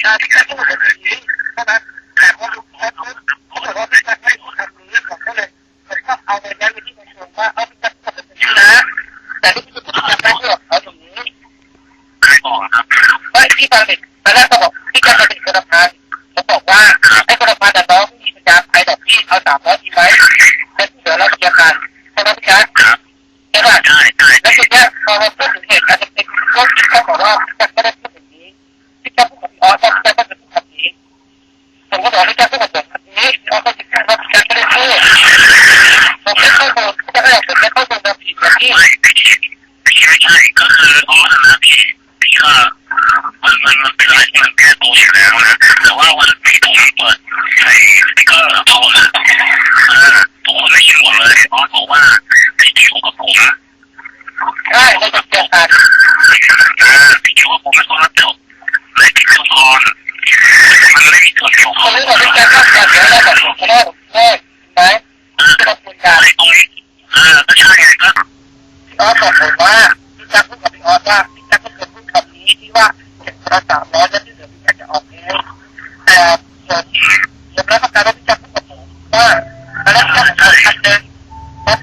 ใช่พี่แค่พูดแบบนี้เท่านั้นแต่พอรู้พอรู้เขาบอกว่าพี่แค่ไม่พูดคำนี้ผมก็เลยผมก็เอาไปแย้งไปที่ประชุมว่าเอาพี่แค่พูดแบบนี้นะแต่ที่พี่จะไม่พูดเอาอย่างนี้บอกครับไม่พี่ฟังเดิตอนแรกเขาบอกพี่จะเป็นกระพันเขาบอกว่าให้กระพันแต่น้องมีปัญญาไปดอกพี่เอาสามร้อยดีไหมแล้วที่เหลือเราเคลียร์กันใช่ไหมพี่แค่ครับใช่ป่ะใช่ใช่แล้วทีเนี้ยพอมาพูดถึงเหตุการณ์จริงๆก็คิดแค่บอกว่าจ็คไม่ได้พูดอย่างนี้พี่แจ็คพูดกับพี่ออสว่าพี่แจ็คไม่ได้พูดแบบนี้ผมก็บอกพี่แจ็คพูดแบบนี้พี่ออสก็คิดแค่ว่าพี่แจ็คไม่ได้พูดผมไม่พูดผมพี่แจ็คก็อยากเป็นแค่ข้อมูลแบบผิดแบบนี้ ไม่พี่พี่ไม่ใช่ก็คืออ๋อนะพี่พี่ก็มันมันมัน เป็นอะไรที่มันแก้ตัวอยู่แล้วนะแต่ว่าวันที่ผมเปิดใส่สติ๊กเกอร์โทรนะเออทุกคนได้ยินหมดเลยออสบอกว่าพี่อยู่กับผมใช่ในจุดเดียวกันเออพี่อยู่กับผมไม่ต้องรับจบและพี่คือพรมันไม่มีส่วนเกี่ยวข้อนงนี้บอกพี่แจ็คว่าเดี๋ยวเราแบบผมแค่แค่ไหมที่เราคุยกันไอ้ตรงนี้เออก็ใช่ไงก็พี่ออสบอกผมว่าพี่แจ็คพูดกับพี่ออสว่าพี่แจ็คไม่เคยพูดคำนี้ที่ว่าเก็บคนละสามร้อยแล้ว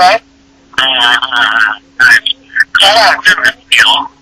right? Uh, uh, nice. Color, different, you.